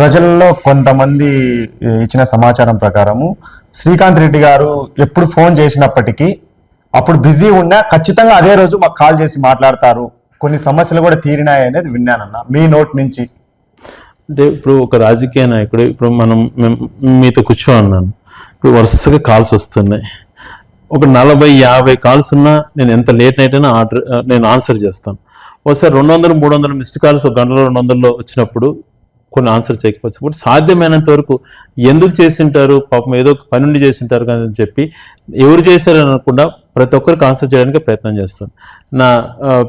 ప్రజల్లో కొంతమంది ఇచ్చిన సమాచారం ప్రకారము శ్రీకాంత్ రెడ్డి గారు ఎప్పుడు ఫోన్ చేసినప్పటికీ అప్పుడు బిజీ ఉన్నా ఖచ్చితంగా అదే రోజు మాకు కాల్ చేసి మాట్లాడతారు. కొన్ని సమస్యలు కూడా తీరినాయి అనేది విన్నానన్న. మీ నోట్ నుంచి. అంటే ఇప్పుడు ఒక రాజకీయ నాయకుడు ఇప్పుడు మనం మీతో కూర్చో అన్నాను ఇప్పుడు వరుసగా కాల్స్ వస్తున్నాయి. ఒక నలభై యాభై కాల్స్ ఉన్నా నేను ఎంత లేట్ నైట్ అయినా ఆర్డర్ నేను ఆన్సర్ చేస్తాను. ఒకసారి రెండు వందలు మూడు వందలు మిస్డ్ కాల్స్ ఒక గంటలో రెండు వందల్లో వచ్చినప్పుడు కొన్ని ఆన్సర్ చేయకపోవచ్చు ఇప్పుడు సాధ్యమైనంత వరకు ఎందుకు చేసింటారు? పాపం ఏదో ఒక పని ఉండి చేసింటారు కానీ అని చెప్పి ఎవరు చేశారని అనకుండా ప్రతి ఒక్కరికి ఆన్సర్ చేయడానికి ప్రయత్నం చేస్తాను. నా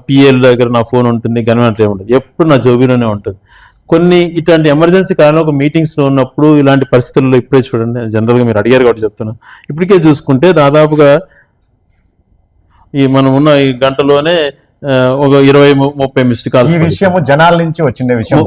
పిఎల్ దగ్గర నా ఫోన్ ఉంటుంది గవర్నమెంట్ ఏముంటుంది ఎప్పుడు నా జోబీలోనే ఉంటుంది. కొన్ని ఇట్లాంటి ఎమర్జెన్సీ కాలంలో ఒక మీటింగ్స్లో ఉన్నప్పుడు ఇలాంటి పరిస్థితుల్లో ఇప్పుడే చూడండి జనరల్గా మీరు అడిగారు కాబట్టి చెప్తున్నాను. ఇప్పటికే చూసుకుంటే దాదాపుగా ఈ మనం ఉన్న ఈ గంటలోనే ఒక ఇరవై ముప్పై మిస్డ్ కాల్స్ ఈ విషయము జనాల నుంచి వచ్చిన విషయం.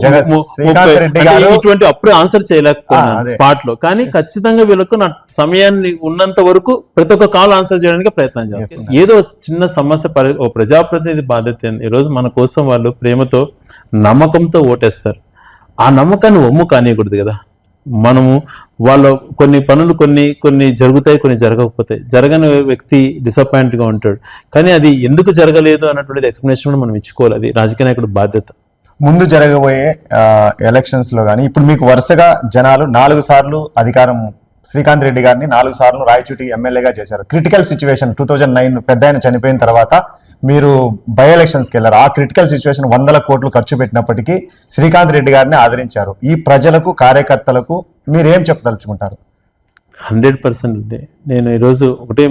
శ్రీకాంత్. రెడ్డి గారు. ఇటువంటి అప్పుడే ఆన్సర్ చేయలేకపోయాను అదే. స్పాట్లో. కానీ ఖచ్చితంగా వీళ్ళకు నా సమయాన్ని ఉన్నంత వరకు ప్రతి ఒక్క కాల్ ఆన్సర్ చేయడానికి ప్రయత్నం చేస్తాను. ఏదో చిన్న సమస్య ప్రజాప్రతినిధి బాధ్యత ఏంది? ఈరోజు మన కోసం వాళ్ళు ప్రేమతో నమ్మకంతో ఓటేస్తారు. ఆ నమ్మకాన్ని ఒమ్ము కానియకూడదు కదా. మనము వాళ్ళ కొన్ని పనులు కొన్ని కొన్ని జరుగుతాయి కొన్ని జరగకపోతాయి. జరగని వ్యక్తి డిసప్పాయింట్గా ఉంటాడు. కానీ అది ఎందుకు జరగలేదు అన్నటువంటి ఎక్స్ప్లెనేషన్ కూడా మనం ఇచ్చుకోవాలి. అది రాజకీయ నాయకుడు బాధ్యత. ముందు జరగబోయే ఎలక్షన్స్లో కానీ ఇప్పుడు మీకు వరుసగా జనాలు నాలుగు సార్లు అధికారం శ్రీకాంత్ రెడ్డి గారిని నాలుగు సార్లు రాయచూటి ఎమ్మెల్యేగా చేశారు. Critical situation two thousand nine పెద్ద ఆయన చనిపోయిన తర్వాత మీరు బై ఎలక్షన్స్కి వెళ్ళారు. ఆ క్రిటికల్ సిచ్యువేషన్ వందల కోట్లు ఖర్చు పెట్టినప్పటికీ శ్రీకాంత్ రెడ్డి గారిని ఆదరించారు. ఈ ప్రజలకు కార్యకర్తలకు మీరు ఏం చెప్పదలుచుకుంటారు? హండ్రెడ్ పర్సెంట్ అండి. నేను ఈరోజు ఒకటే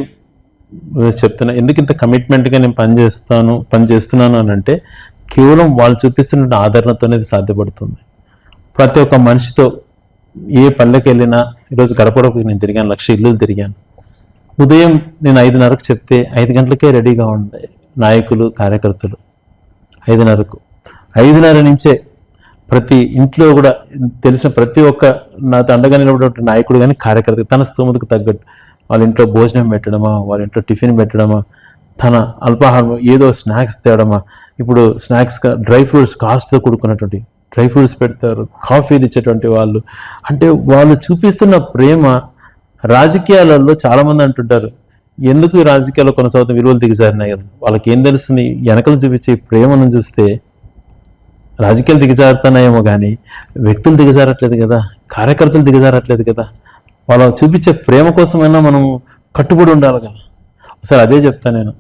చెప్తున్నా. ఎందుకు ఇంత కమిట్మెంట్గా నేను పనిచేస్తాను పని చేస్తున్నాను అని అంటే కేవలం వాళ్ళు చూపిస్తున్న ఆదరణతోనే సాధ్యపడుతుంది. ప్రతి ఒక్క మనిషితో ఏ పల్లెకి వెళ్ళినా ఈరోజు గడపడకు నేను తిరిగాను లక్ష ఇల్లు తిరిగాను. ఉదయం నేను ఐదున్నరకు చెప్తే ఐదు గంటలకే రెడీగా ఉండే నాయకులు కార్యకర్తలు ఐదున్నరకు. ఐదున్నర నుంచే ప్రతి ఇంట్లో కూడా తెలిసిన ప్రతి ఒక్క నా అండగా నిలబడిన నాయకుడు కానీ కార్యకర్త తన స్తోమతకు తగ్గట్టు వాళ్ళ ఇంట్లో భోజనం పెట్టడమా వాళ్ళ ఇంట్లో టిఫిన్ పెట్టడమా తన అల్పాహారం ఏదో స్నాక్స్ తేవడమా ఇప్పుడు స్నాక్స్ డ్రై ఫ్రూట్స్ కాస్ట్తో కూడుకున్నటువంటి డ్రై ఫ్రూట్స్ పెడతారు కాఫీలు ఇచ్చేటువంటి వాళ్ళు. అంటే వాళ్ళు చూపిస్తున్న ప్రేమ రాజకీయాలలో చాలామంది అంటుంటారు ఎందుకు ఈ రాజకీయాల్లో కొనసాగుతున్న విలువలు దిగజారినాయి కదా? వాళ్ళకి ఏం తెలుస్తుంది? వెనకలు చూపించే ప్రేమను చూస్తే రాజకీయాలు దిగజారుతున్నాయేమో కానీ వ్యక్తులు దిగజారట్లేదు కదా? కార్యకర్తలు దిగజారట్లేదు కదా? వాళ్ళ చూపించే ప్రేమ కోసమైనా మనం కట్టుబడి ఉండాలి కదా. సార్ అదే చెప్తాను నేను.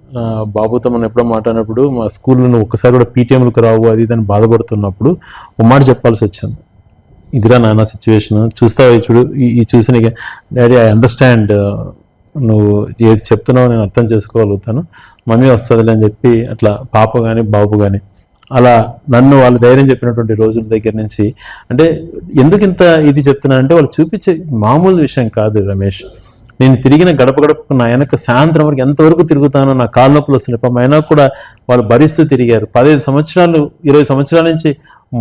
బాబుతో మనం ఎప్పుడో మాట్లాడినప్పుడు మా స్కూల్లో నువ్వు ఒక్కసారి కూడా పీటీఎంలకు రావు అది దాన్ని అని బాధపడుతున్నప్పుడు ఒక మాట చెప్పాల్సి వచ్చింది. ఇదిరా నాన్న సిచ్యువేషన్ చూస్తావు చూడు ఈ ఈ చూసిన డాడీ ఐ అండర్స్టాండ్ నువ్వు ఏది చెప్తున్నావు నేను అర్థం చేసుకోగలుగుతాను. మమ్మీ వస్తుందిలే అని చెప్పి అట్లా పాప కానీ బాబు కానీ అలా నన్ను వాళ్ళు ధైర్యం చెప్పినటువంటి రోజుల దగ్గర నుంచి అంటే ఎందుకు ఇంత ఇది చెప్తున్నానంటే వాళ్ళు చూపించే మామూలు విషయం కాదు రమేష్. నేను తిరిగిన గడప గడపకు నా వెనక సాయంత్రం వరకు ఎంతవరకు తిరుగుతానో నా కాళ్ళ నొప్పులు వస్తున్నాయి. పాపం అయినా కూడా వాళ్ళు భరిస్తూ తిరిగారు. పదిహేను సంవత్సరాలు ఇరవై సంవత్సరాల నుంచి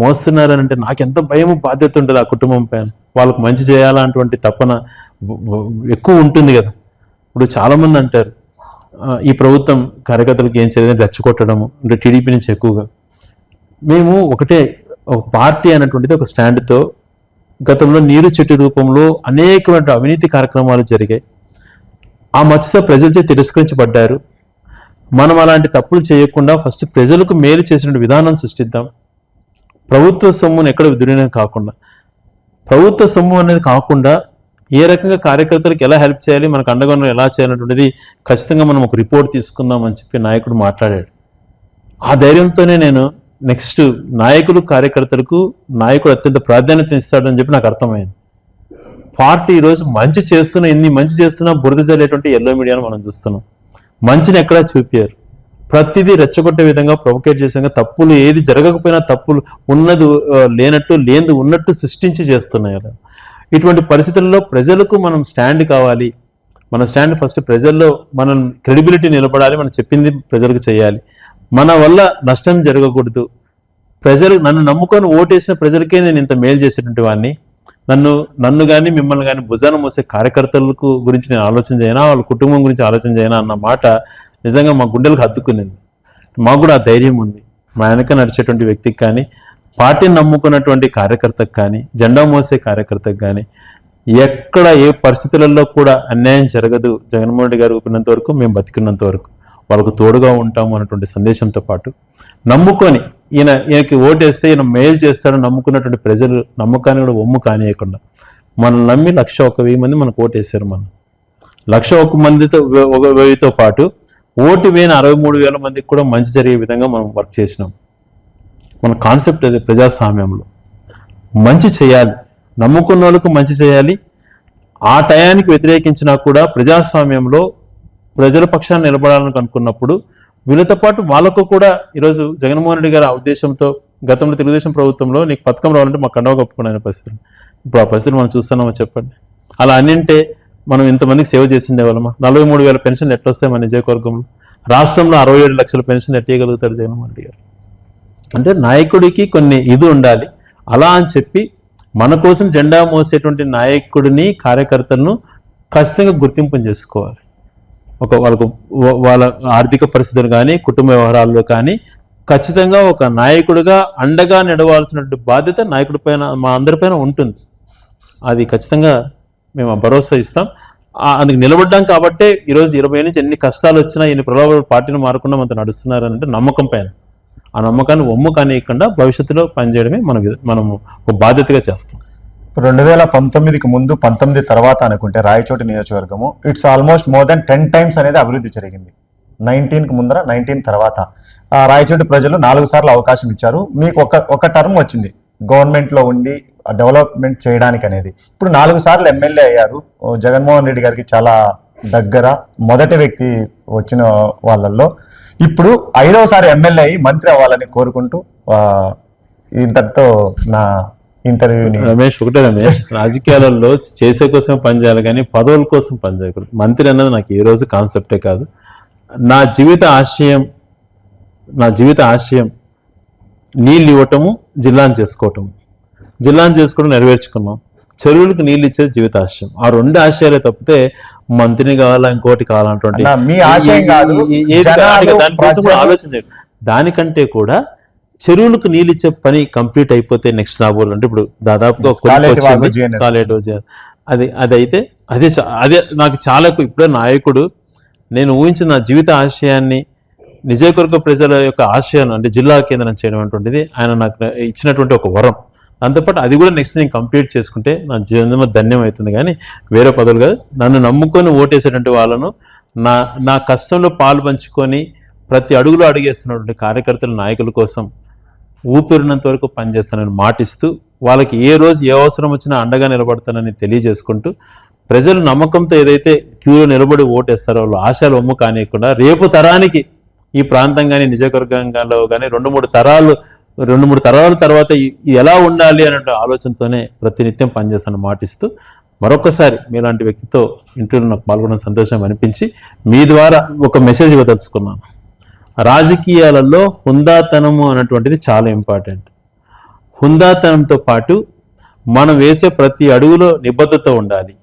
మోస్తున్నారని అంటే నాకు ఎంత భయము బాధ్యత ఉంటుంది ఆ కుటుంబం పైన. వాళ్ళకు మంచి చేయాలన్నటువంటి తపన ఎక్కువ ఉంటుంది కదా. ఇప్పుడు చాలామంది అంటారు ఈ ప్రభుత్వం కార్యకర్తలకు ఏం చేయలేదని రెచ్చగొట్టడము అంటే టీడీపీ నుంచి ఎక్కువగా. మేము ఒకటే ఒక పార్టీ అనేటువంటిది ఒక స్టాండ్తో గతంలో నీరు చెట్టు రూపంలో అనేకమైన అవినీతి కార్యక్రమాలు జరిగాయి. ఆ మచ్చతో ప్రజలచే తిరస్కరించబడ్డారు. మనం అలాంటి తప్పులు చేయకుండా ఫస్ట్ ప్రజలకు మేలు చేసిన విధానం సృష్టిద్దాం. ప్రభుత్వ సొమ్మును ఎక్కడ విధులైన కాకుండా. ప్రభుత్వ సొమ్ము అనేది కాకుండా ఏ రకంగా కార్యకర్తలకు ఎలా హెల్ప్ చేయాలి మనకు అండగా ఎలా చేయాలనేటువంటిది ఖచ్చితంగా మనం ఒక రిపోర్ట్ తీసుకుందాం అని చెప్పి నాయకుడు మాట్లాడాడు. ఆ ధైర్యంతోనే నేను నెక్స్ట్ నాయకులు కార్యకర్తలకు నాయకుడు అత్యంత ప్రాధాన్యత ఇస్తాడని చెప్పి నాకు అర్థమైంది. పార్టీ ఈరోజు మంచి చేస్తున్న ఎన్ని మంచి చేస్తున్నా బురద జల్లేటువంటి ఎల్లో మీడియాను మనం చూస్తున్నాం. మంచిని ఎక్కడా చూపారు ప్రతిదీ రెచ్చగొట్టే విధంగా ప్రొవకేట్ చేసే తప్పులు ఏది జరగకపోయినా తప్పులు ఉన్నది లేనట్టు లేనిది ఉన్నట్టు సృష్టించి చేస్తున్నాయి అలా. ఇటువంటి పరిస్థితుల్లో ప్రజలకు మనం స్టాండ్ కావాలి. మన స్టాండ్ ఫస్ట్ ప్రజల్లో మనం క్రెడిబిలిటీ నిలబడాలి మనం చెప్పింది ప్రజలకు చేయాలి. మన వల్ల నష్టం జరగకూడదు. ప్రజలు నన్ను నమ్ముకొని ఓటేసిన ప్రజలకే నేను ఇంత మేలు చేసేటువంటి వాడిని. నన్ను నన్ను కానీ మిమ్మల్ని కానీ భుజాన మోసే కార్యకర్తలకు గురించి నేను ఆలోచన చేయనా? వాళ్ళ కుటుంబం గురించి ఆలోచన చేయనా? అన్న మాట నిజంగా మా గుండెలకు హత్తుకునేది మాకు కూడా ఆ ధైర్యం ఉంది. మా వెనక నడిచేటువంటి వ్యక్తికి కానీ పార్టీని నమ్ముకున్నటువంటి కార్యకర్తకు కానీ జెండా మోసే కార్యకర్తకు కానీ ఎక్కడ ఏ పరిస్థితులలో కూడా అన్యాయం జరగదు. జగన్మోహన్ రెడ్డి గారు ఊపినంత వరకు మేము బతికున్నంత వరకు. వాళ్ళకు తోడుగా ఉంటాము అన్నటువంటి సందేశంతో పాటు నమ్ముకొని ఈయన ఈయనకి ఓటేస్తే ఈయన మేలు చేస్తాడని నమ్ముకున్నటువంటి ప్రజలు నమ్మకాన్ని కూడా ఒమ్ము కానియకుండా మనం నమ్మి లక్ష ఒక వెయ్యి మంది మనకు ఓటేశారు మనం. లక్ష ఒక మందితో ఒక వెయ్యితో పాటు ఓటు వేయని అరవై మూడు వేల మందికి కూడా మంచి జరిగే విధంగా మనం వర్క్ చేసినాం. మన కాన్సెప్ట్ అది ప్రజాస్వామ్యంలో. మంచి చేయాలి. నమ్ముకున్న వాళ్ళకు మంచి చేయాలి. ఆ టయానికి వ్యతిరేకించినా కూడా ప్రజాస్వామ్యంలో ప్రజల పక్షాన్ని నిలబడాలని అనుకున్నప్పుడు వీళ్ళతో పాటు వాళ్ళకు కూడా ఈరోజు జగన్మోహన్ రెడ్డి గారి ఆ ఉద్దేశంతో గతంలో తెలుగుదేశం ప్రభుత్వంలో నీకు పథకం రావాలంటే మాకు కండవ కప్పుకునే పరిస్థితి ఇప్పుడు ఆ పరిస్థితి మనం చూస్తున్నామో చెప్పండి. అలా అన్నింటే మనం ఇంతమందికి సేవ చేసిండే వాళ్ళమా? నలభై మూడు వేల పెన్షన్లు ఎట్లొస్తాయి మన నియోజకవర్గంలో? రాష్ట్రంలో అరవై ఏడు లక్షల పెన్షన్ ఎట్టేయగలుగుతాడు జగన్మోహన్ రెడ్డి గారు? అంటే నాయకుడికి కొన్ని ఇది ఉండాలి. అలా అని చెప్పి మన కోసం జెండా మోసేటువంటి నాయకుడిని కార్యకర్తలను ఖచ్చితంగా గుర్తింపు చేసుకోవాలి. ఒక వాళ్ళకు వాళ్ళ ఆర్థిక పరిస్థితులు కానీ కుటుంబ వ్యవహారాల్లో కానీ ఖచ్చితంగా ఒక నాయకుడిగా అండగా నడవాల్సినటువంటి బాధ్యత నాయకుడి పైన మా అందరిపైన ఉంటుంది. అది ఖచ్చితంగా మేము ఆ భరోసా ఇస్తాం. అందుకు నిలబడ్డాం కాబట్టే ఈరోజు ఇరవై నుంచి ఎన్ని కష్టాలు వచ్చినా ఎన్ని ప్రలోభాలు పార్టీని మారకుండా మనతో నడుస్తున్నారంటే నమ్మకం పైన. ఆ నమ్మకాన్ని ఒమ్ము కానియకుండా భవిష్యత్తులో పనిచేయడమే మన వి- మనము ఒక బాధ్యతగా చేస్తాం. రెండు వేల పంతొమ్మిదికి ముందు పంతొమ్మిది తర్వాత అనుకుంటే Rayachoti నియోజకవర్గము it's almost more than ten times అనేది అభివృద్ధి జరిగింది. నైన్టీన్కి ముందర నైన్టీన్ తర్వాత. ఆ రాయచోటి ప్రజలు నాలుగు సార్లు అవకాశం ఇచ్చారు. మీకు ఒక ఒక టర్మ్ వచ్చింది. గవర్నమెంట్లో ఉండి డెవలప్మెంట్ చేయడానికి అనేది. ఇప్పుడు నాలుగు సార్లు ఎమ్మెల్యే అయ్యారు. జగన్మోహన్ రెడ్డి గారికి చాలా దగ్గర మొదటి వ్యక్తి వచ్చిన వాళ్ళల్లో. ఇప్పుడు ఐదవసారి ఎమ్మెల్యే అయ్యి మంత్రి అవ్వాలని కోరుకుంటూ ఇంతటితో నా ఇంటర్వ్యూని రమేష్ ఒకటే రమేష్ రాజకీయాలలో చేసే కోసం పనిచేయాలి కానీ పదవుల కోసం పనిచేయకూడదు మంత్రి అన్నది నాకు ఏ రోజు కాన్సెప్టే కాదు నా జీవిత ఆశయం నా జీవిత ఆశయం నీళ్ళు ఇవ్వటము జిల్లాను చేసుకోవటము జిల్లాను చేసుకోవడం నెరవేర్చుకున్నాం చెరువులకు నీళ్ళు ఇచ్చే జీవిత ఆశయం ఆ రెండు ఆశయాలే తప్పితే మంత్రిని కావాలా ఇంకోటి కావాలంటే దానికోసం ఆలోచించండి దానికంటే కూడా చెరువులకు నీళ్ళు ఇచ్చే పని కంప్లీట్ అయిపోతే నెక్స్ట్ రాబోలు ఇప్పుడు దాదాపుగా కాలేటి. అది అది అయితే అదే చా- అదే నాకు చాలా. ఇప్పుడే నాయకుడు నేను ఊహించిన నా జీవిత ఆశయాన్ని నిజయకొరక ప్రజల యొక్క ఆశయాన్ని అంటే జిల్లా కేంద్రం చేయడం అటువంటిది ఆయన నాకు ఇచ్చినటువంటి ఒక వరం దాంతోపాటు అది కూడా నెక్స్ట్ నేను కంప్లీట్ చేసుకుంటే నా జీవనం ధన్యం అవుతుంది కానీ వేరే పదవులు కాదు నన్ను నమ్ముకొని ఓటేసేటువంటి వాళ్ళను నా నా కష్టంలో పాలు పంచుకొని ప్రతి అడుగులో అడుగేస్తున్నటువంటి కార్యకర్తల నాయకుల కోసం ఊపిరినంత వరకు పనిచేస్తానని మాటిస్తూ వాళ్ళకి ఏ రోజు ఏ అవసరం వచ్చినా అండగా నిలబడతానని తెలియజేసుకుంటూ ప్రజలు నమ్మకంతో ఏదైతే క్యూలో నిలబడి ఓటేస్తారో వాళ్ళు ఆశలు ఒమ్ము కానియకుండా రేపు తరానికి ఈ ప్రాంతం కానీ నిజవర్గంలో కానీ రెండు మూడు తరాలు రెండు మూడు తరాల తర్వాత ఎలా ఉండాలి అనే ఆలోచనతోనే ప్రతినిత్యం పనిచేస్తాను మాటిస్తూ మరొకసారి మీలాంటి వ్యక్తితో ఇంటర్వ్యూలో నాకు పాల్గొనడం సంతోషం అనిపించి మీ ద్వారా ఒక మెసేజ్ ఇవ్వదలుచుకున్నాను. రాజకీయాలలో హుందాతనము అన్నటువంటిది చాలా ఇంపార్టెంట్. హుందాతనంతో పాటు మనం వేసే ప్రతి అడుగులో నిబద్ధత ఉండాలి.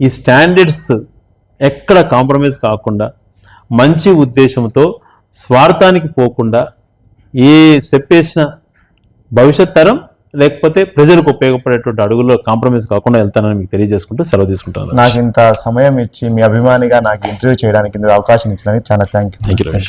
ఈ స్టాండర్డ్స్ ఎక్కడ కాంప్రమైజ్ కాకుండా మంచి ఉద్దేశంతో స్వార్థానికి పోకుండా ఏ స్టెప్ వేసినా భవిష్యత్ తరం లేకపోతే ప్రజలకు ఉపయోగపడేటువంటి అడుగుల్లో కాంప్రమైజ్ కాకుండా వెళ్తానని మీకు తెలియజేసుకుంటూ సెలవు తీసుకుంటాను నాకు ఇంత సమయం ఇచ్చి మీ అభిమానిగా నాకు ఇంటర్వ్యూ చేయడానికి ఇంత అవకాశం ఇచ్చినందుకు చాలా thank you. Thank you Ramesh